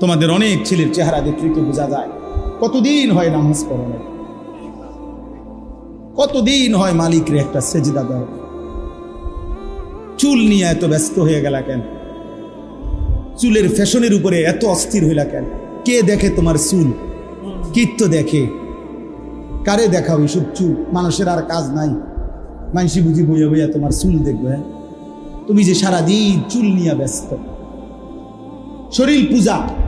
তোমাদের অনেক ছেলের চেহারা দেখলে তো বোঝা যায়। কতদিন হয় নামাজ পড়ানো? কতদিন হয় মালিকরে একটা সেজদা দাও চুল নিয়ে এত ব্যস্ত হয়ে গেলা কেন? চুলের ফ্যাশনের উপরে এত অস্থির হইলা কেন? কে দেখে তোমার চুল? কীর্ত দেখে। কারে দেখাও এসব চুল? মানুষের আর কাজ নাই। মানসি বুঝি বইয়া বইয়া তোমার চুল দেখবে হ্যাঁ? তুমি যে সারাদিন চুল নিয়ে ব্যস্ত। শরীর পূজা।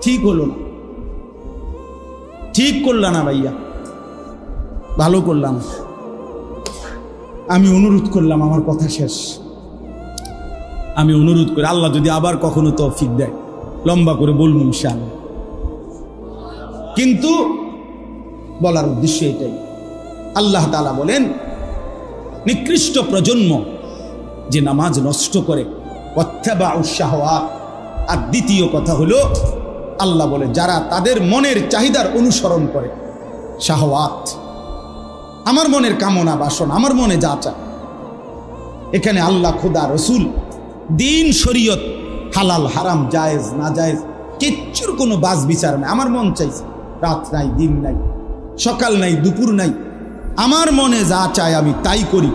ঠিক হলো না। ঠিক করলা না ভাইয়া। ভালো করলাম। আমি অনুরোধ করলাম, আমার কথা শেষ। আমি অনুরোধ করি, আল্লাহ যদি আবার কখনো তৌফিক দেয়। লম্বা করে বলুন ইনশাআল্লাহ। কিন্তু বলার উদ্দেশ্য এটাই। আল্লাহ তালা বলেন, নিকৃষ্ট প্রজন্ম যে নামাজ নষ্ট করে অথবা উৎসাহওয়াত আর দ্বিতীয় কথা হলো আল্লাহ বলে, যারা তাদের মনের চাহিদার অনুসরণ করে। শাহওয়াত। আমার মনের কামনা, বাসন, আমার মনে যা চায়। এখানে আল্লাহ, খোদা, রসুল, দিন, শরীয়ত, হালাল, হারাম, জায়েজ না জায়েজ কিচ্ছুর কোনো বাস বিচার নাই। আমার মন চাইছে, রাত নাই, দিন নাই, সকাল নাই, দুপুর নাই। আমার মনে যা চায় আমি তাই করি।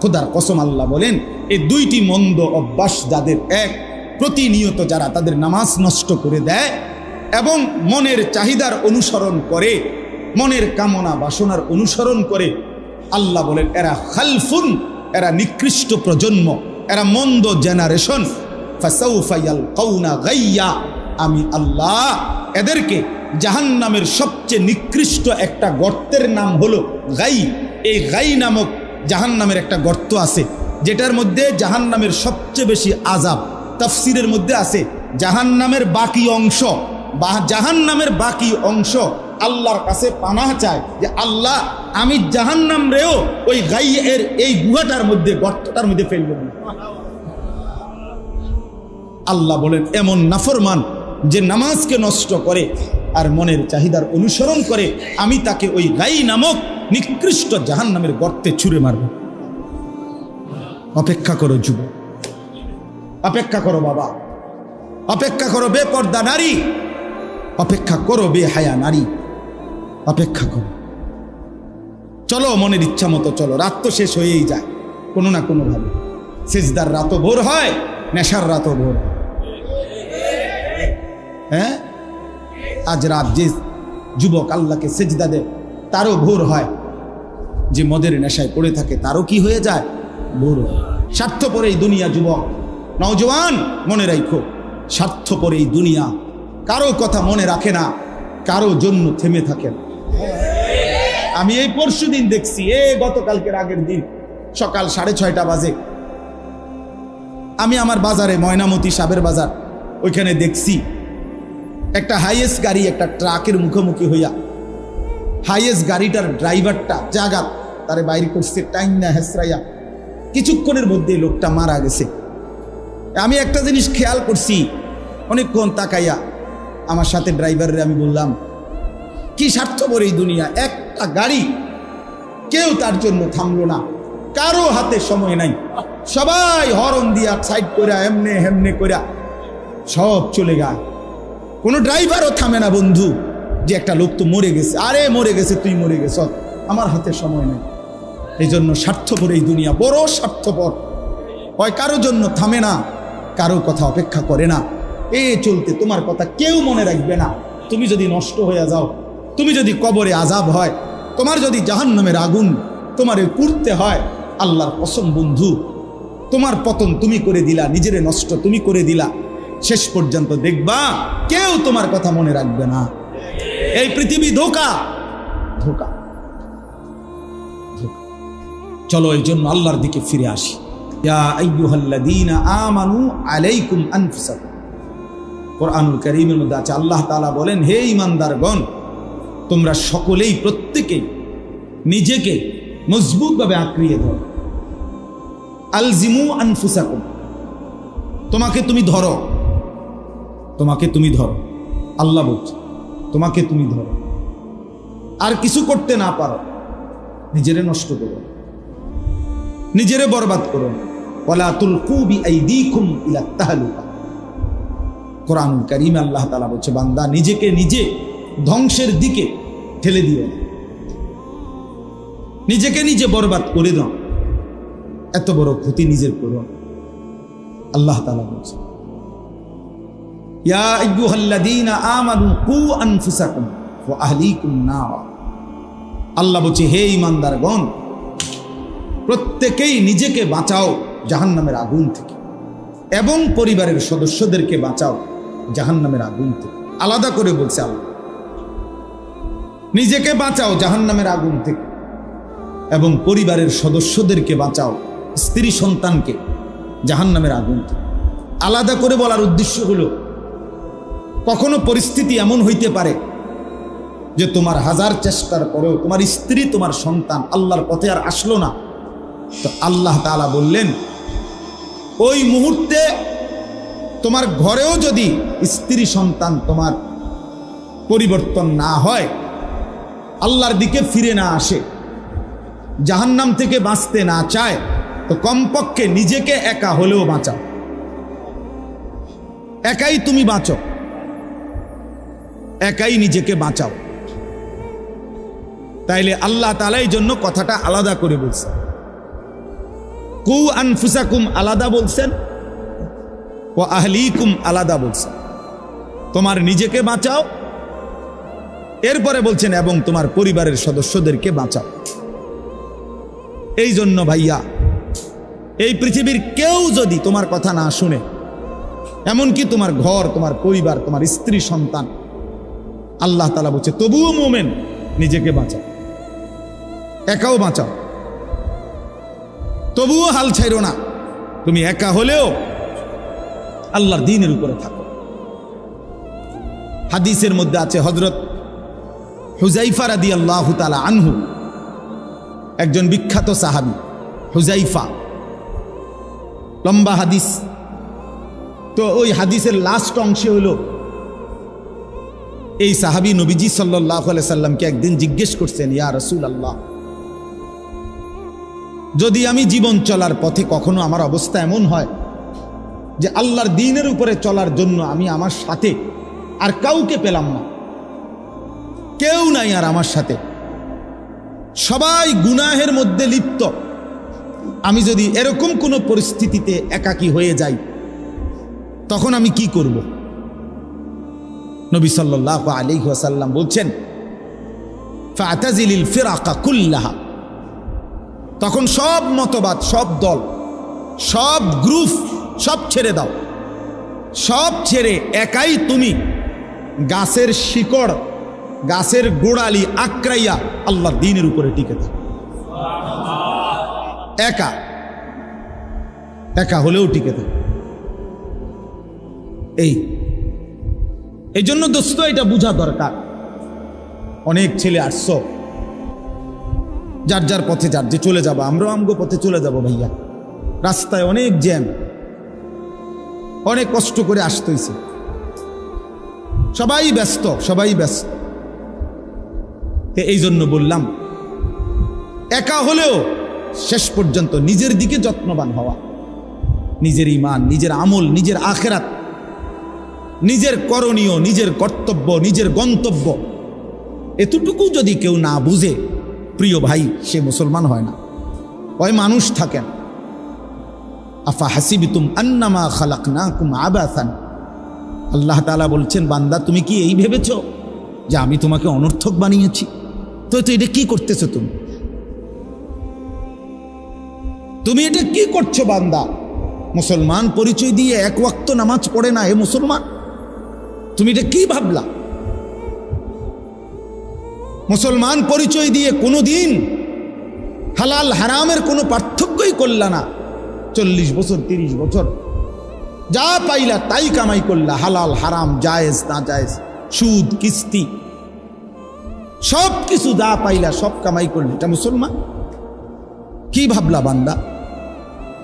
খোদার কসম আল্লাহ বলেন, এই দুইটি মন্দ অভ্যাস যাদের এক প্রতিনিয়ত যারা তাদের নামাজ নষ্ট করে দেয় এবং মনের চাহিদার অনুসরণ করে, মনের কামনা বাসনার অনুসরণ করে, আল্লাহ বলেন, এরা খালফুন, এরা নিকৃষ্ট প্রজন্ম, এরা মন্দ জেনারেশন। গাইয়া, আমি আল্লাহ এদেরকে জাহান্নামের সবচেয়ে নিকৃষ্ট একটা গর্তের নাম হলো গাই। এই গাই নামক জাহান্নামের একটা গর্ত আছে, যেটার মধ্যে জাহান্নামের সবচেয়ে বেশি আজাব তফসিরের মধ্যে আছে, জাহান্নামের বাকি অংশ। বা জাহান্নামের বাকি অংশ আল্লাহর কাছে পানাহ চায় যে, আল্লাহ, আমি জাহান্নাম রেও ওই গাই এর এই গুহাটার মধ্যে, গর্তটার মধ্যে ফেলব আল্লাহ বলেন, এমন নাফরমান যে নামাজকে নষ্ট করে আর মনের চাহিদার অনুসরণ করে, আমি তাকে ওই গাই নামক নিকৃষ্ট জাহান নামের গর্তে ছুঁড়ে মারব। অপেক্ষা করো যুব অপেক্ষা করো বাবা। অপেক্ষা করো বেপর্দা নারী। অপেক্ষা করো বে হায়া নারী। অপেক্ষা করো। চলো মনের ইচ্ছা মতো চলো, রাত তো শেষ হয়েই যায়, কোনো না কোনোভাবে। সেজদার রাতও ভোর হয়, নেশার রাতও ভোর হ্যাঁ? আজ রাত যে যুবক আল্লাহকে সেজদা দেয়, তারও ভোর হয়। যে মদের নেশায় পড়ে থাকে, তারও কি হয়ে যায়? ভোর হয়। স্বার্থপর এই দুনিয়া যুবক। নওজওয়ান মনে রাখো স্বার্থপর এই দুনিয়া। কারও কথা মনে রাখে না, কারও জন্য থেমে থাকে না। আমি এই পরশু দিন দেখছি, এ গতকালকের আগের দিন, সকাল সাড়ে ছয়টা বাজে। আমি আমার বাজারে ময়নামতি সাবের বাজার, ওইখানে দেখছি, একটা হাইয়েস্ট গাড়ি একটা ট্রাকের মুখোমুখি হইয়া, হাইয়েস্ট গাড়িটার ড্রাইভারটা জাগা তারে বাইরে করছে, টাইম না হেসরাইয়া, কিছুক্ষণের মধ্যে লোকটা মারা গেছে। আমি একটা জিনিস খেয়াল করছি। অনেকক্ষণ তাকাইয়া আমার সাথে ড্রাইভারের আমি বললাম, কি স্বার্থপর এই দুনিয়া? একটা গাড়ি। কেউ তার জন্য থামলো না। কারও হাতে সময় নাই। সবাই হরন দিয়া সাইড করে এমনে হেমনে করে সব চলে গায় কোনো ড্রাইভারও থামে না, বন্ধু। যে একটা লোক তো মরে গেছে। আরে, মরে গেছে, তুই মরে গেছ। আমার হাতে সময় নেই। এই জন্য স্বার্থপর এই দুনিয়া। বড় স্বার্থপর। হয় কারও জন্য থামে না। কারও কথা অপেক্ষা করে না। এ চলতে তোমার কথা কেউ মনে রাখবে না। তুমি যদি নষ্ট হয়ে যাও, তুমি যদি কবরে আজাব হয়, তোমার যদি জাহান্নামের আগুন তোমার পুড়তে হয়, আল্লাহর কসম বন্ধু, তোমার পতন তুমি করে দিলা, নিজেরে নষ্ট তুমি করে দিলা। শেষ পর্যন্ত দেখবা কেউ তোমার কথা মনে রাখবে না। এই পৃথিবী ধোকা ধোকা। চলো এই জন্য আল্লাহর দিকে ফিরে আসি। আলাইকুম আনফুসাকুম। আল্লাহ বলেন, হে ইমানদারগণ তোমরা সকলেই প্রত্যেকেই নিজেকে মজবুতভাবে আঁকড়িয়ে ধরো। আলজিমু আনফুসাকুম। তোমাকে তুমি ধরো। তোমাকে তুমি ধরো। আল্লাহ বলছে, তোমাকে তুমি ধরো। আর কিছু করতে না পারো। নিজেরে নষ্ট করো। নিজেরে বরবাদ করো কোরআন কারীম আল্লাহ তাআলা বলছে, বান্দা, নিজেকে নিজে ধ্বংসের দিকে ঠেলে দিও না। নিজেকে নিজে বরবাদ করে দাও। এত বড় ক্ষতি নিজের করো আল্লাহ তাআলা বলছে আল্লাহ বলছে, হে ইমানদারগণ প্রত্যেকেই নিজেকে বাঁচাও। জাহান্নামের আগুন থেকে। এবং পরিবারের সদস্যদেরকে বাঁচাও জাহান্নামের আগুন থেকে। আলাদা করে বলছে আল্লাহ। নিজেকে বাঁচাও জাহান্নামের আগুন থেকে। এবং পরিবারের সদস্যদেরকে বাঁচাও স্ত্রী সন্তানকে জাহান্নামের আগুন থেকে। আলাদা করে বলার উদ্দেশ্য হলো, কখনো পরিস্থিতি এমন হইতে পারে যে তোমার হাজার চেষ্টার পরেও তোমার স্ত্রী, তোমার সন্তান আল্লাহর পথে আর আসলো না। তো আল্লাহ তাআলা বললেন ওই মুহূর্তে তোমার ঘরেও যদি স্ত্রী সন্তান তোমার পরিবর্তন না হয়, আল্লাহর দিকে ফিরে না আসে, জাহান্নাম থেকে বাঁচতে না চায়, তো কমপক্ষে নিজেকে একা হলেও বাঁচাও। একাই তুমি বাঁচো। একাই নিজেকে বাঁচাও। তাইলে আল্লাহ তালা এই জন্য কথাটা আলাদা করে বলছে। কু আনফুসাকুম আলাদা বলছেন ও আহলিকুম আলাদা বলছেন। তোমার নিজেকে বাঁচাও, এরপরে বলছেন, এবং তোমার পরিবারের সদস্যদেরকে বাঁচাও। এই জন্য ভাইয়া, এই পৃথিবীর কেউ যদি তোমার কথা না শুনে, এমনকি তোমার ঘর, তোমার পরিবার, তোমার স্ত্রী, সন্তান, আল্লাহ তালা বলছে, তবুও মোমেন নিজেকে বাঁচাও, একাও বাঁচাও। তবুও হাল ছাইরো না। তুমি একা হলেও আল্লাহর দিনের উপরে থাকো। হাদিসের মধ্যে আছে হজরত হুজাইফা রাদি আল্লাহ তালা আনহু, একজন বিখ্যাত সাহাবি হুজাইফা লম্বা হাদিস। তো ওই হাদিসের লাস্ট অংশে হলো, এই সাহাবি নবীজি সাল্লাহ সাল্লামকে একদিন জিজ্ঞেস করছেন, ইয়া রসুল আল্লাহ যদি আমি জীবন চলার পথে কখনো আমার অবস্থা এমন হয় যে আল্লাহর দিনের উপরে চলার জন্য আমি আমার সাথে আর কাউকে পেলাম না। কেউ নাই আর আমার সাথে। সবাই গুনাহের মধ্যে লিপ্ত। আমি যদি এরকম কোনো পরিস্থিতিতে একাকী হয়ে যাই, তখন আমি কি করব? নবী সাল্লাহ আলী ওয়াসাল্লাম বলছেন, ফাতাজিলিল ফিরাকা কুল্লাহা। তখন সব মতবাদ, সব দল, সব গ্রুপ, সব ছেড়ে দাও। সব ছেড়ে একাই তুমি গাছের শিকড়, গাছের গোড়ালি আক্রাইয়া আল্লাহ দিনের উপরে টিকে থাকো। একা একা হলেও টিকে থাকো। এই এই জন্য দোস্ত এটা বোঝা দরকার। অনেক ছেলে আসছ যার যার পথে যার যে চলে যাব, আমরাও আমগো পথে চলে যাব ভাইয়া। রাস্তায় অনেক জ্যাম, অনেক কষ্ট করে আসতে হয়েছে সবাই ব্যস্ত সবাই ব্যস্ত। এই জন্য বললাম, একা হলেও শেষ পর্যন্ত নিজের দিকে যত্নবান হওয়া, নিজের ইমান নিজের আমল, নিজের আখেরাত, নিজের করণীয়, নিজের কর্তব্য, নিজের গন্তব্য, এতটুকু যদি কেউ না বুঝে প্রিয় ভাই, সে মুসলমান হয় না। ওই মানুষ থাকেন। আফা হাসিবিতুম আন্নামা খালাক না কুম আবাসান। আল্লাহ তালা বলছেন, বান্দা, তুমি কি এই ভেবেছ যে আমি তোমাকে অনর্থক বানিয়েছি? তো তো এটা কি করতেছো তুমি? তুমি এটা কি করছ, বান্দা? মুসলমান পরিচয় দিয়ে এক ওয়াক্ত নামাজ পড়ে না, এ মুসলমান? তুমি এটা কি ভাবলা? মুসলমান পরিচয় দিয়ে কোনো দিন হালাল হারামের কোনো পার্থক্যই করলা না। চল্লিশ বছর, তিরিশ বছর। যা পাইলা তাই কামাই করলা, হালাল, হারাম, জায়েজ, না জায়েজ, সুদ, কিস্তি। সব কিছু যা পাইলা সব কামাই করলে, এটা মুসলমান? কি ভাবলা বান্দা?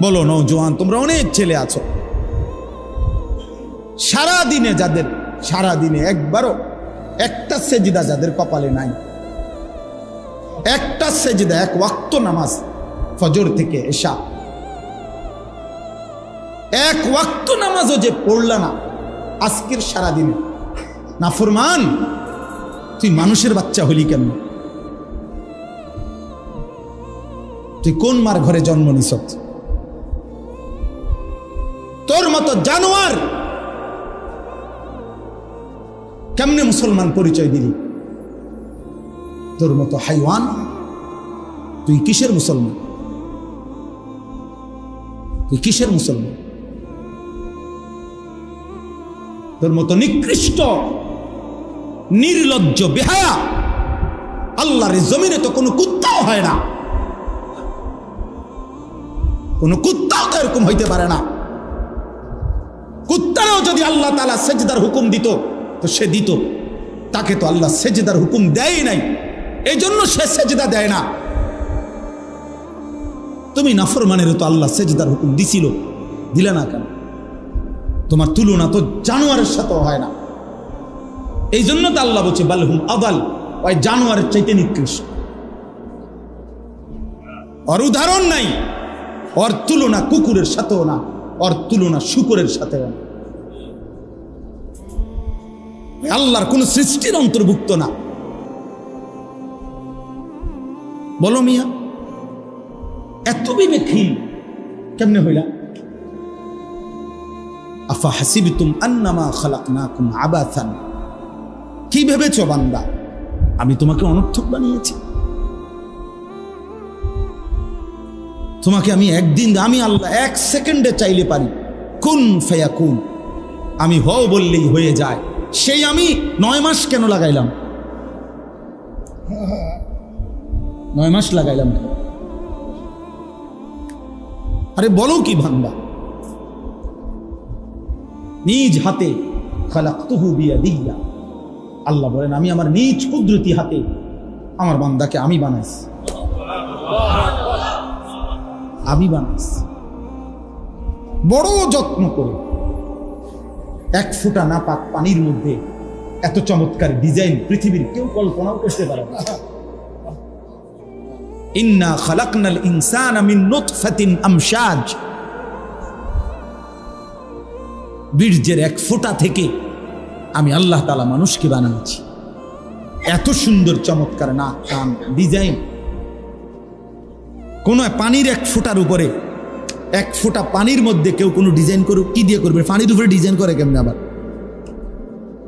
বলো নৌজওয়ান তোমরা অনেক ছেলে আছো। সারা দিনে যাদের সারা দিনে একবারও একটা সেজিদা যাদের কপালে নাই। একটা সেজিদা, এক ওয়াক্ত নামাজ, ফজর থেকে এসা এক ওয়াক্ত নামাজও যে পড়লা না, আজকের সারা দিনে না ফরমান তুই মানুষের বাচ্চা হলি কেন? তুই কোন মার ঘরে জন্ম নিস তোর মতো জানোয়ার কেমনে মুসলমান পরিচয় দিলি? তোর মতো হাইওয়ান? তুই কিসের মুসলমান? তুই কিসের মুসলমান? তোর মতো নিকৃষ্ট, নির্লজ্জ বেহায়া আল্লাহর জমিনে তো কোনো কুত্তাও হয় না। কোনো কুত্তাও তো এরকম হইতে পারে না। কুত্তারাও যদি আল্লাহ তালা সেজদার হুকুম দিত, তো সে দিত। তাকে তো আল্লাহ সেজদার হুকুম দেয় নাই। এই জন্য সে সেজদা দেয় না। তুমি নাফরমানের তো আল্লাহ সেজদার হুকুম দিছিল, দিলে না কেন? তোমার তুলনা তো জানোয়ারের সাথেও হয় না। এই জন্য তো আল্লাহ বলছে বালহুম আদাল, ওই জানোয়ারের চাইতে নিকৃষ্ট। ওর উদাহরণ নাই, ওর তুলনা কুকুরের সাথেও না, ওর তুলনা শুকুরের সাথেও না। আল্লাহর কোন সৃষ্টির অন্তর্ভুক্ত না। বলো মিয়া, এত বিবেকহীন কেমনে হইলা? আফা হাসিবিতুম আন্নামা খালাকনাকুম আবাথান কি ভেবেছ বান্দা, আমি তোমাকে অনর্থক বানিয়েছি। তোমাকে আমি একদিন, আমি আল্লাহ এক সেকেন্ডে চাইলে পারি। কুন ফেয়া কুন আমি হও বললেই হয়ে যায়। সেই আমি নয় মাস কেন লাগাইলাম? নয় মাস লাগাইলাম। আরে বলো কি ভাঙ্গা? নিজ হাতে বিয়াদিয়া আল্লাহ বলেন, আমি আমার নিজ কুদরতি হাতে আমার বান্দাকে আমি বানাইছি। আমি বানাইছি। বড় যত্ন করে এক ফুটা না পাক পানির মধ্যে এত চমৎকার ডিজাইন পৃথিবীর কেউ কল্পনাও করতে পারে না। ইন্না খালাকনাল ইনসান মিন নুতফাতিন আমশাজ বীর্যের এক ফোঁটা থেকে আমি আল্লাহ তালা মানুষকে বানাচ্ছি। এত সুন্দর, চমৎকার না কান, ডিজাইন। কোন পানির এক ফোঁটার উপরে, এক ফোঁটা পানির মধ্যে কেউ কোনো ডিজাইন করুক, কি দিয়ে করবে? পানির উপরে ডিজাইন করে কেমনে আবার?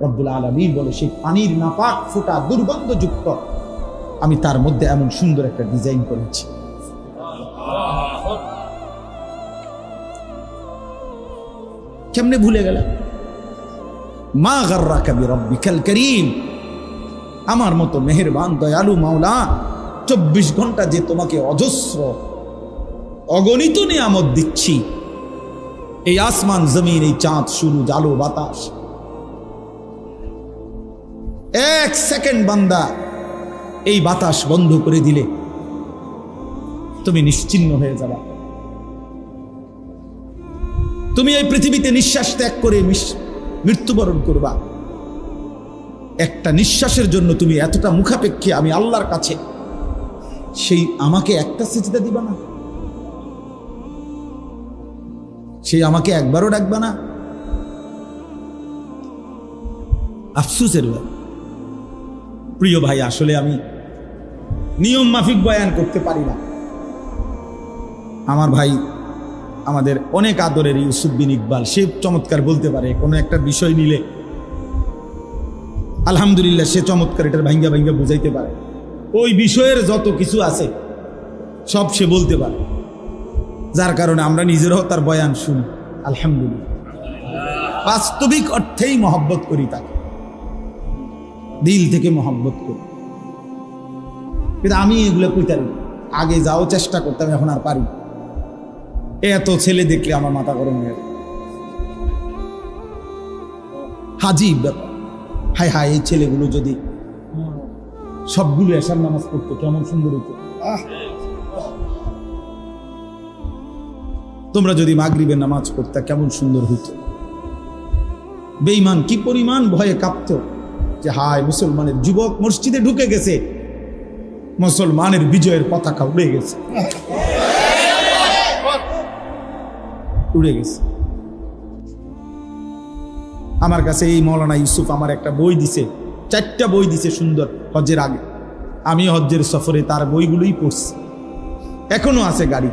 রব্বুল আলমী বলে, সেই পানির নাপাক ফোঁটা দুর্গন্ধযুক্ত আমি তার মধ্যে এমন সুন্দর একটা ডিজাইন করেছি। কেমনে ভুলে গেল মা গর্রা কবি রব্বিকাল করিম। আমার মতো মেহেরবান, দয়ালু মাওলা, চব্বিশ ঘণ্টা যে তোমাকে অজস্র, অগণিত নিয়ামত দিচ্ছি। এই আসমান জমিন এই চাঁদ শুরু জালো বাতাস। এক সেকেন্ড বান্দা এই বাতাস বন্ধ করে দিলে তুমি নিশ্চিন্ন হয়ে যাবা। তুমি এই পৃথিবীতে নিঃশ্বাস ত্যাগ করে মৃত্যুবরণ করবা। একটা নিঃশ্বাসের জন্য তুমি এতটা মুখাপেক্ষী, আমি আল্লাহর কাছে সেই আমাকে একটা সিজদা দিবা না? সেই আমাকে একবারও ডাকবা না? আফসুসের প্রিয় ভাই, আসলে আমি নিয়ম মাফিক বয়ান করতে পারি না। আমার ভাই আমাদের অনেক আদরের ইউসুফ বিন ইকবাল, সে চমৎকার বলতে পারে, কোনো একটা বিষয় নিলে আলহামদুলিল্লাহ সে চমৎকার এটার ভাঙ্গা ভাঙ্গা বুঝাইতে পারে। ওই বিষয়ের যত কিছু আছে, সব সে বলতে পারে। যার কারণে আমরা নিজেরাও তার বয়ান শুনি, আলহামদুলিল্লাহ। বাস্তবিক অর্থেই মহব্বত করি তাকে। দিল থেকে মহব্বত করি। কিন্তু আমি এগুলো কইতারি আগে যাও চেষ্টা করতাম, এখন আর পারি এত ছেলে দেখলে আমার মাথা গরম হয়ে হাজিব ব্যাপার। হায় এই ছেলেগুলো যদি সবগুলো এসার নামাজ পড়তো, কেমন সুন্দর হতো! তোমরা যদি মাগরিবের নামাজ পড়তা কেমন সুন্দর হইতো। বেঈমান কি পরিমাণ ভয়ে কাঁপত যে হায়, মুসলমানের যুবক মসজিদে ঢুকে গেছে। মুসলমানের বিজয়ের পতাকা উড়ে গেছে। উড়ে গেছে। আমার কাছে এই মৌলানা ইউসুফ আমার একটা বই দিছে, চারটা বই দিছে সুন্দর হজ্জের আগে। আমি হজ্জের সফরে তার বইগুলোই পড়ছি। এখনও আছে গাড়ি।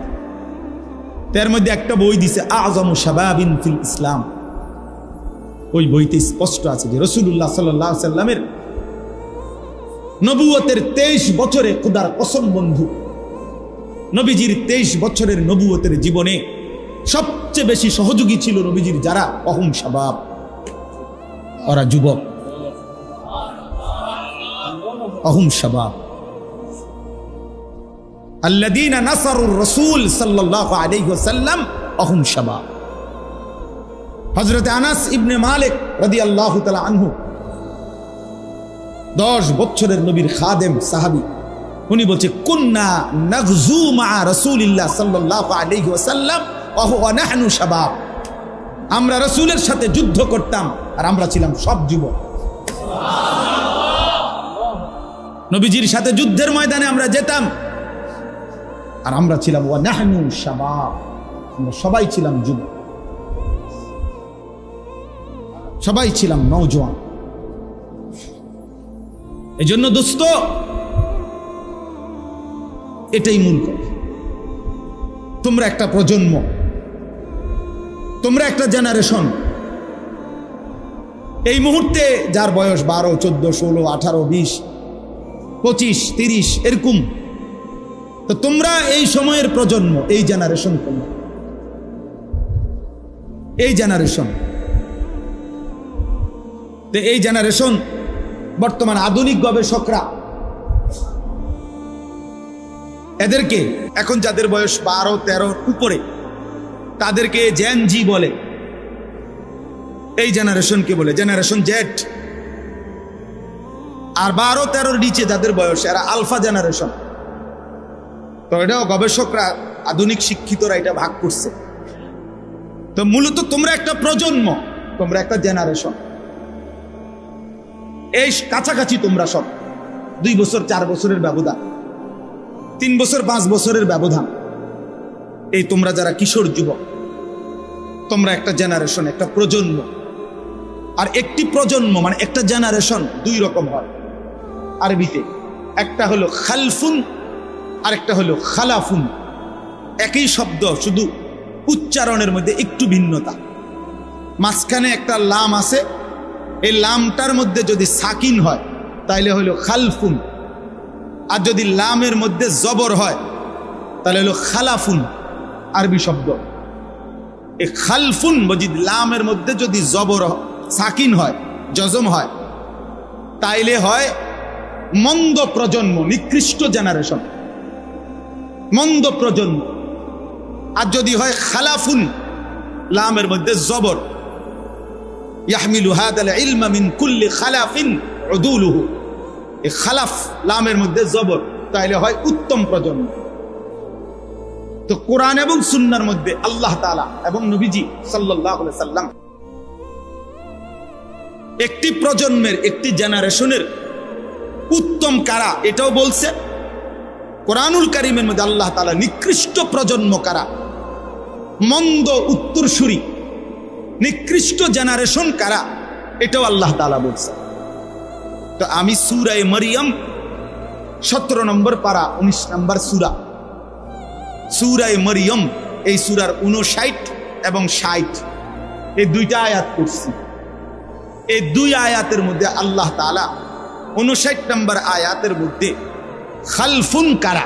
তার মধ্যে একটা বই দিছে, আজম শাবাবিন ফিল ইসলাম। ওই বইতে স্পষ্ট আছে যে রসুল্লাহ সাল্লাহ সাল্লামের নবুয়তের তেইশ বছরে খুদার কসম বন্ধু। নবীজির তেইশ বছরের নবুয়তের জীবনে সবচেয়ে বেশি সহযোগী ছিল নবীজির যারা? অহম শাবাব ওরা যুবক। অহম শাবাব আল্লাদিনা নাসারুর রসুল সাল্লাল্লাহু আলাইহি ওয়াসাল্লাম অহম শাবাব হজরত আনাস ইবনে মালিক রাদিয়াল্লাহু তাআলা আনহু দশ বছরের নবীর খাদেম সাহাবী। উনি বলছে নাহনু আমরা রাসূলের সাথে যুদ্ধ করতাম আর আমরা ছিলাম সব যুবক। নবীজির সাথে যুদ্ধের ময়দানে আমরা যেতাম আর আমরা ছিলাম, ওয়া নাহনু শাবাব। আমরা সবাই ছিলাম যুবক। সবাই ছিলাম নওজোয়ান। এই জন্য দোস্ত, এটাই মূল কথা। তোমরা একটা প্রজন্ম, তোমরা একটা জেনারেশন এই মুহূর্তে যার বয়স বারো, চোদ্দ, ষোলো, আঠারো, বিশ, পঁচিশ, তিরিশ, এরকম, তো তোমরা এই সময়ের প্রজন্ম, এই জেনারেশন তোমরা। এই জেনারেশন তো এই জেনারেশন বর্তমান আধুনিক গবেষকরা। এদেরকে এখন যাদের বয়স বারো তেরোর উপরে, তাদেরকে জেন জি বলে। এই জেনারেশনকে বলে, জেনারেশন জেট আর বারো, তেরোর নিচে যাদের বয়স, এরা আলফা জেনারেশন। তো এটাও গবেষকরা, আধুনিক শিক্ষিতরা এটা ভাগ করছে। তো মূলত তোমরা একটা প্রজন্ম, তোমরা একটা জেনারেশন। এই কাছাকাছি তোমরা সব। দুই বছর, চার বছরের ব্যবধান। তিন বছর, পাঁচ বছরের ব্যবধান। এই তোমরা যারা কিশোর যুবক, তোমরা একটা জেনারেশন একটা প্রজন্ম। আর একটি প্রজন্ম মানে একটা জেনারেশন দুই রকম হয়। আরবিতে একটা হলো খালফুন আর একটা হলো খালাফুন। একই শব্দ, শুধু উচ্চারণের মধ্যে একটু ভিন্নতা। মাঝখানে একটা লাম আছে এই লামটার মধ্যে যদি সাকিন হয়, তাইলে হলো খালফুন। আর যদি লামের মধ্যে জবর হয় তাহলে হলো খালাফুন, আরবি শব্দ। এই খালফুন মজিদ লামের মধ্যে যদি জবর সাকিন হয়, জজম হয়, তাইলে হয় মন্দ প্রজন্ম, নিকৃষ্ট জেনারেশন। মন্দ প্রজন্ম। আর যদি হয় খালাফুন, লামের মধ্যে জবর। ইয়াহমিলু হাদাল মিন কুল্লি খালাফিন উদুলুহু। এই খালাফ লামের মধ্যে জবর হয় উত্তম প্রজন্ম। তো কোরআন এবং সুন্নার মধ্যে আল্লাহ তাআলা এবং নবীজি সাল্লাম একটি প্রজন্মের, একটি জেনারেশনের উত্তম কারা, এটাও বলছে, কোরআনুল কারিমের মধ্যে আল্লাহ তাআলা নিকৃষ্ট প্রজন্ম কারা? মন্দ উত্তরসূরি নিকৃষ্ট জেনারেশন কারা? এটাও আল্লাহ তালা বলছে তো আমি সুরায় মরিয়ম, সতেরো নম্বর পারা, উনিশ নম্বর সুরা। সুরায় মরিয়ম, এই সুরার উনষাট এবং ষাট। এই দুইটা আয়াত করছি এই দুই আয়াতের মধ্যে আল্লাহ তালা উনষাট নম্বর আয়াতের মধ্যে খালফুন কারা?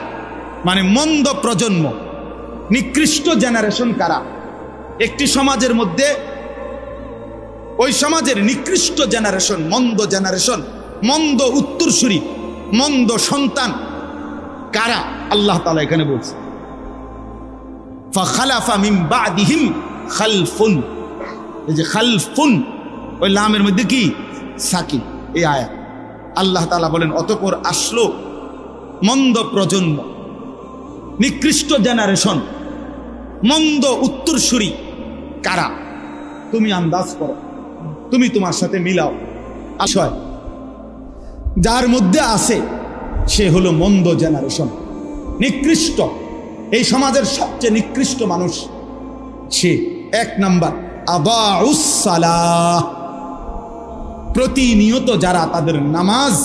মানে মন্দ প্রজন্ম, নিকৃষ্ট জেনারেশন কারা? একটি সমাজের মধ্যে ওই সমাজের নিকৃষ্ট জেনারেশন মন্দ জেনারেশন মন্দ উত্তরসূরি, মন্দ সন্তান, কারা? আল্লাহ তালা এখানে বলছে। ওই লামের মধ্যে কি? সাকিন। এই আয়া আল্লাহ তালা বলেন, অতপর আসলো মন্দ প্রজন্ম, নিকৃষ্ট জেনারেশন মন্দ উত্তরসূরি, কারা? তুমি আন্দাজ করো। তুমি তোমার সাথে মিলাও। আশয় যার মধ্যে আছে, সে হলো মন্দ জেনারেশন নিকৃষ্ট। এই সমাজের সবচেয়ে নিকৃষ্ট মানুষ সে এক নাম্বার। আবাউসালাহ প্রতিনিয়ত যারা তাদের নামাজ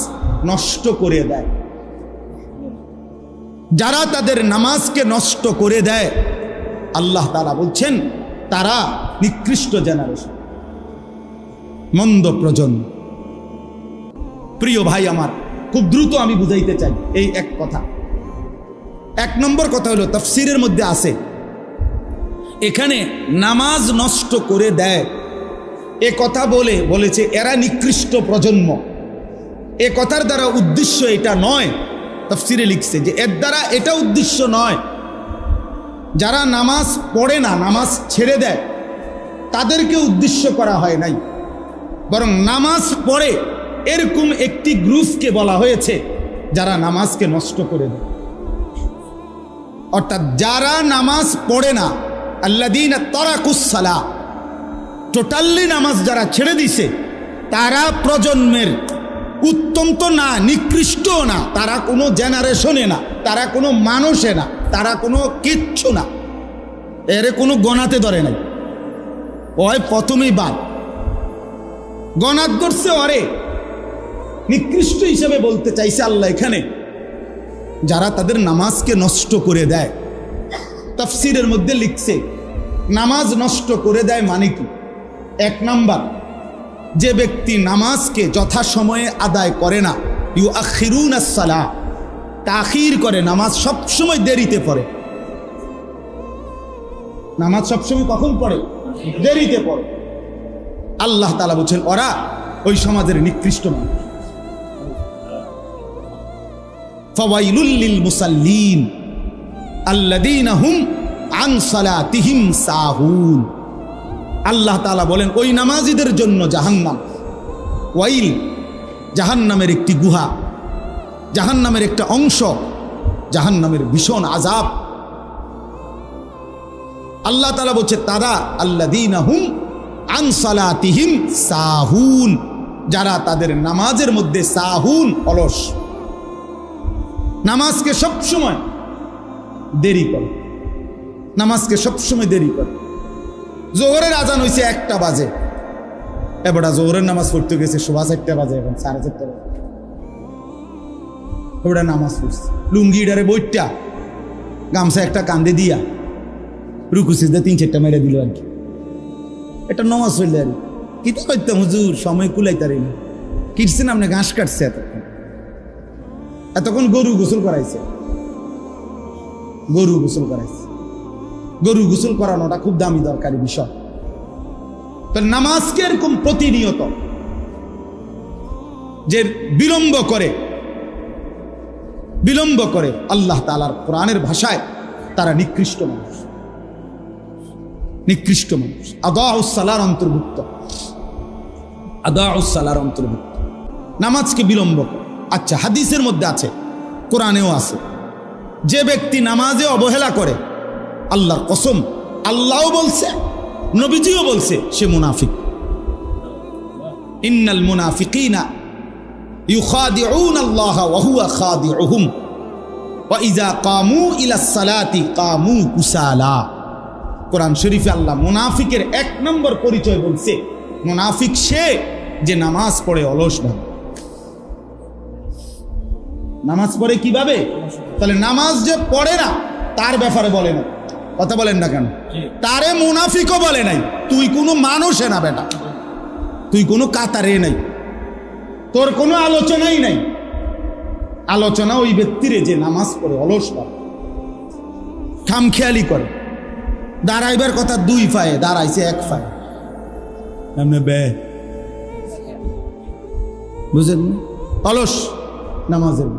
নষ্ট করে দেয়, যারা তাদের নামাজকে নষ্ট করে দেয়, আল্লাহ তারা বলছেন, তারা নিকৃষ্ট জেনারেশন মন্দ প্রজন্ম প্রিয় ভাই আমার, খুব দ্রুত আমি বুঝাইতে চাই এই এক কথা। এক নম্বর কথা হলো, তফসিরের মধ্যে আছে, এখানে নামাজ নষ্ট করে দেয়। এ কথা বলে, বলেছে, এরা নিকৃষ্ট প্রজন্ম। এ কথার দ্বারা উদ্দেশ্য এটা নয়, তফসিরে লিখছে যে, এর দ্বারা এটা উদ্দেশ্য নয়। যারা নামাজ পড়ে না, নামাজ ছেড়ে দেয়, তাদেরকে উদ্দেশ্য করা হয় নাই। বরং নামাজ পড়ে এরকম একটি গ্রুপকে বলা হয়েছে যারা নামাজকে নষ্ট করে দেয়। অর্থাৎ যারা নামাজ পড়ে না আল্লাদিন তরাকুসালা টোটালি নামাজ যারা ছেড়ে দিছে, তারা প্রজন্মের উত্তম তো না নিকৃষ্ট না, তারা কোনো জেনারেশনে না, তারা কোনো মানুষে না, তারা কোনো কিচ্ছু না। এর কোনো গণাতে ধরে নাই। ওই প্রথমেই বাদ। গণাত করছে অরে নিকৃষ্ট হিসেবে বলতে চাইছে আল্লাহ এখানে। যারা তাদের নামাজকে নষ্ট করে দেয়। তফসিরের মধ্যে লিখছে, নামাজ নষ্ট করে দেয় মানে কি? এক নাম্বার, যে ব্যক্তি নামাজকে যথাসময়ে আদায় করে না ইউ আখিরুন সালা তাখির করে, নামাজ সবসময় দেরিতে পড়ে। নামাজ সবসময় কখন পড়ে? দেরিতে পড়ে। আল্লাহ তালা বলছেন, ওরা ওই সমাজের নিকৃষ্ট মুসাল্লিন আল্লাহ বলেন, ওই নামাজিদের জন্য জাহান্নাম, ওয়াইল জাহান্নামের একটি গুহা, জাহান্নামের একটা অংশ, জাহান্নামের ভীষণ আজাব আল্লাহ তালা বলছে, তারা আল্লাদিন হুম আনসালাতিহিম সাহুন, যারা তাদের নামাজের মধ্যে সাহুন, অলস। নামাজকে সবসময় দেরি করে। নামাজকে সবসময় দেরি করে। জোহরের আজান হয়েছে একটা বাজে। এবারটা জোহরের নামাজ পড়তে গেছে শোভা চারটা বাজে এখন, সাড়ে চারটা বাজে। ওটা নামাজ পড়ছে। লুঙ্গি ডারে বইটা গামছা একটা কান্দে দিয়া, রুকু সিজদা তিন চারটা মেরে দিল আর কি। এটা নমাজ হইলে আর কি। তো করতাম হুজুর, সময় কুলাইতারি না। কিটছেন আপনি ঘাস কাটছে এতক্ষণ। এতক্ষণ গরু গোসল করাইছে। গরু গোসল করাইছে। গরু গোসল করানোটা খুব দামি দরকারি বিষয়। তো নামাজকে এরকম প্রতিনিয়ত? যে বিলম্ব করে। বিলম্ব করে আল্লাহ তালার কোরআনের ভাষায় তারা নিকৃষ্ট মানুষ। নিকৃষ্ট মানুষ। আদাউসালার অন্তর্ভুক্ত। আদাউসালার অন্তর্ভুক্ত। নামাজকে বিলম্ব আচ্ছা হাদিসের মধ্যে আছে, কোরআনেও আছে। যে ব্যক্তি নামাজে অবহেলা করে, আল্লাহর কসম, আল্লাহও বলছে, নবীজিও বলছে, সে মুনাফিক। ইন্নাল মুনাফিকিনা ওয়া ইযা কামু ইলা সালাতি কামু কুসালা। কোরআন শরীফে আল্লাহ মুনাফিকের এক নম্বর পরিচয় বলছে মুনাফিক সে যে নামাজ পড়ে অলস ভাবে নামাজ পড়ে কীভাবে? তাহলে নামাজ যে পড়ে না তার ব্যাপারে বলে না। কথা বলেন না কেন? তারে মুনাফিকও বলে নাই। তুই কোনো মানুষে না বেটা। তুই কোনো কাতারে নাই। তোর কোনো আলোচনাই নাই। আলোচনা ওই ব্যক্তিরে যে নামাজ পড়ে অলস পাবে খামখেয়ালি করে। দাঁড়াইবার কথা দুই পায়ে দাঁড়াইছে এক পায়ে। এমনি বে। বুঝলেন অলস নামাজের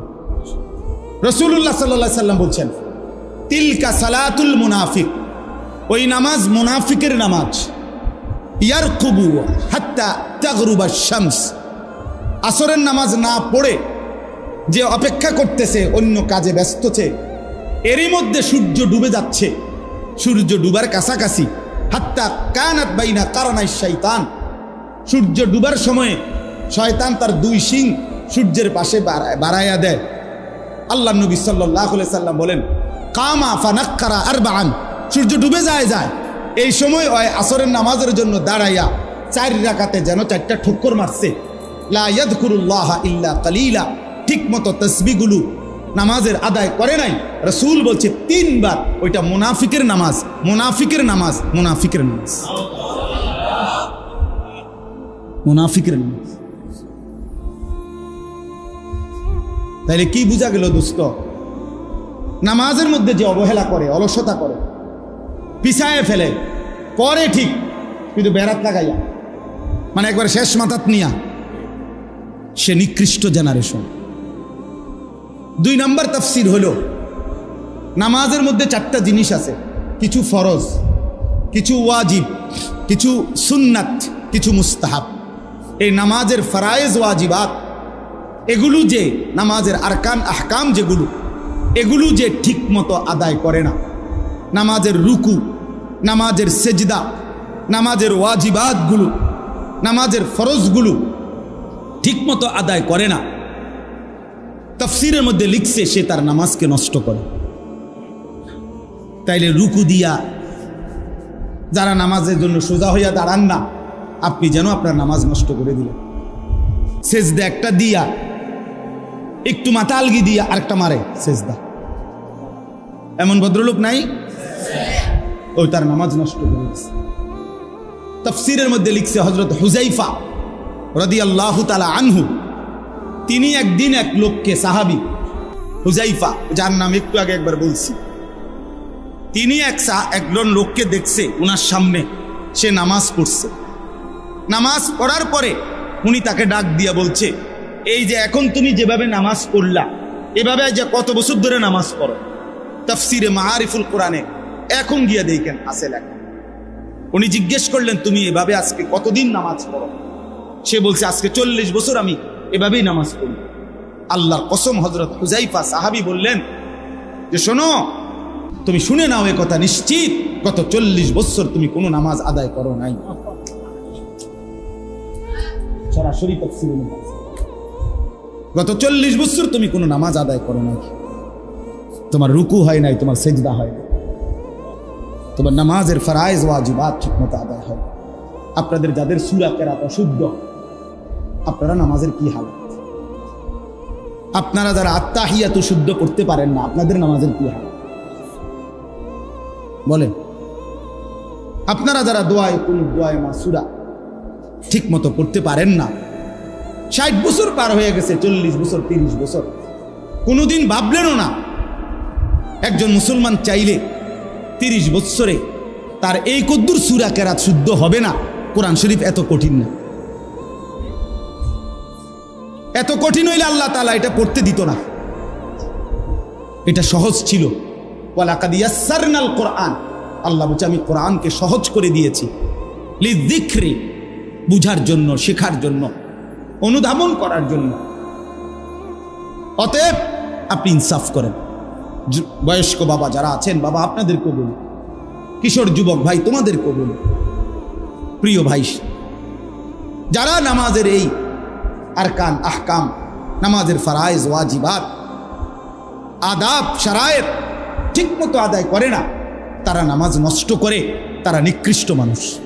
রসুল্লাহ সাল্লাহ সাল্লাম বলছেন তিলকা সালাতুল মুনাফিক। ওই নামাজ মুনাফিকের নামাজ। ইয়ার কুবু হাত্তা তাগরুবা শামস। আসরের নামাজ না পড়ে যে অপেক্ষা করতেছে অন্য কাজে ব্যস্তছে এরই মধ্যে সূর্য ডুবে যাচ্ছে। সূর্য ডুবার কাছাকাছি। হাত্তা কানাত বাইনা কারণাই শৈতান সূর্য ডুবার সময়ে শয়তান তার দুই শিং সূর্যের পাশে বাড়াইয়া দেয়। আল্লাহ নবী সাল্লাহ সাল্লাম বলেন, কামা ফানাক্কারা আর বান সূর্য ডুবে যায় যায়। এই সময় ওই আসরের নামাজের জন্য দাঁড়াইয়া চার রাকাতে যেন চারটা ঠুক্কর মারছে। লা ইয়াদকুরুল্লাহ ইল্লা কালিলা। ঠিক মতো তসবিগুলো নামাজের আদায় করে নাই। রসুল বলছে, তিনবার। ওইটা মুনাফিকের নামাজ মুনাফিকের নামাজ মুনাফিকের নামাজ। মুনাফিকের নামাজ। তাইলে কি বোঝা গেল দুস্থ নামাজের মধ্যে যে অবহেলা করে, অলসতা করে, পিছায় ফেলে, করে ঠিক, কিন্তু বেড়াত লাগাইয়া মানে একবার শেষ মাথাত নিয়া, সে নিকৃষ্ট জেনারেশন দুই নম্বর তফসির হলো, নামাজের মধ্যে চারটা জিনিস আছে, কিছু ফরজ, কিছু ওয়াজিব, কিছু সুন্নাত, কিছু মুস্তাহাব। এই নামাজের ফরায়েজ, ওয়াজিবাত, এগুলো যে নামাজের আরকান, আহকাম যেগুলো, এগুলো যে ঠিক মতো আদায় করে না। নামাজের রুকু, নামাজের সেজদা, নামাজের ওয়াজিবাতগুলো, নামাজের ফরজগুলো ঠিক মতো আদায় করে না। তফসিরের মধ্যে লিখছে, সে তার নামাজকে নষ্ট করে। তাইলে রুকু দিয়া যারা নামাজের জন্য সোজা হইয়া দাঁড়ান না, আপনি যেন আপনার নামাজ নষ্ট করে দিলেন। সেজদা একটা দিয়া, একটু মাথা আলগি দিয়া আরেকটা মারে, সেজদা। এমন ভদ্রলোক নাই? ওই তার নামাজ নষ্ট করে দিয়েছে তফসিরের মধ্যে লিখছে হজরত হুজাইফা রদি আল্লাহ তালা আনহু। তিনি একদিন এক লোককে সাহাবি, হুজাইফা, যার নাম একটু আগে একবার বলছি, তিনি এক একজন লোককে দেখছে ওনার সামনে, সে নামাজ পড়ছে। নামাজ পড়ার পরে উনি তাকে ডাক দিয়া বলছে, এই যে এখন তুমি যেভাবে নামাজ পড়লা, এভাবে যে কত বছর ধরে নামাজ পড়ো, তফসিরে মাহারিফুল কোরআনে এখন গিয়া দেখেন আসে লেখা। উনি জিজ্ঞেস করলেন, তুমি এভাবে আজকে কতদিন নামাজ পড়ো? সে বলছে, আজকে চল্লিশ বছর আমি এভাবেই নামাজ পড়ি। আল্লাহর কসম হজরত হুজাইফা সাহাবি বললেন, যে শোনো, তুমি শুনে নাও এ কথা নিশ্চিত, গত চল্লিশ বছর তুমি কোনো নামাজ আদায় করো নাই। গত চল্লিশ বছর তুমি কোনো নামাজ আদায় করো নাই। তোমার রুকু হয় নাই, তোমার সেজদা হয় নাই। তোমার নামাজের ফরাইজ ওয়াজিবাত ঠিক মতো আদায় হয় আপনাদের যাদের সুরা কেরাত অশুদ্ধ আপনারা নামাজের কি হালত আপনারা যারা আত্মাহিয়াত শুদ্ধ করতে পারেন না, আপনাদের নামাজের কি হালত বলেন। আপনারা যারা দোয়ায় কোন দোয়ায় মাসুরা ঠিক মতো পড়তে পারেন না, ষাট বছর পার হয়ে গেছে, চল্লিশ বছর, তিরিশ বছর, কোনোদিন ভাবলেনও না, একজন মুসলমান চাইলে তিরিশ বৎসরে তার এই কদ্দুর সুরা কেরাত শুদ্ধ হবে না, কোরআন শরীফ এত কঠিন না। এত কঠিন হইলে আল্লাহ তালা এটা পড়তে দিত না। এটা সহজ ছিল। কোরআন। আল্লাহ বলছে, আমি কোরআনকে সহজ করে দিয়েছি। লিদিক্রি বুঝার জন্য, শেখার জন্য, অনুধাবন করার জন্য। অতএব আপনি ইনসাফ করেন। বয়স্ক বাবা যারা আছেন, বাবা আপনাদেরকেও বলি। কিশোর যুবক ভাই তোমাদেরকেও বলি। প্রিয় ভাই, যারা নামাজের এই আরকান, আহকাম, নামাজের ফারাইজ ওয়াজিবাদ আদাব সারায়ের ঠিক মতো আদায় করে না। তারা নামাজ নষ্ট করে, তারা নিকৃষ্ট মানুষ।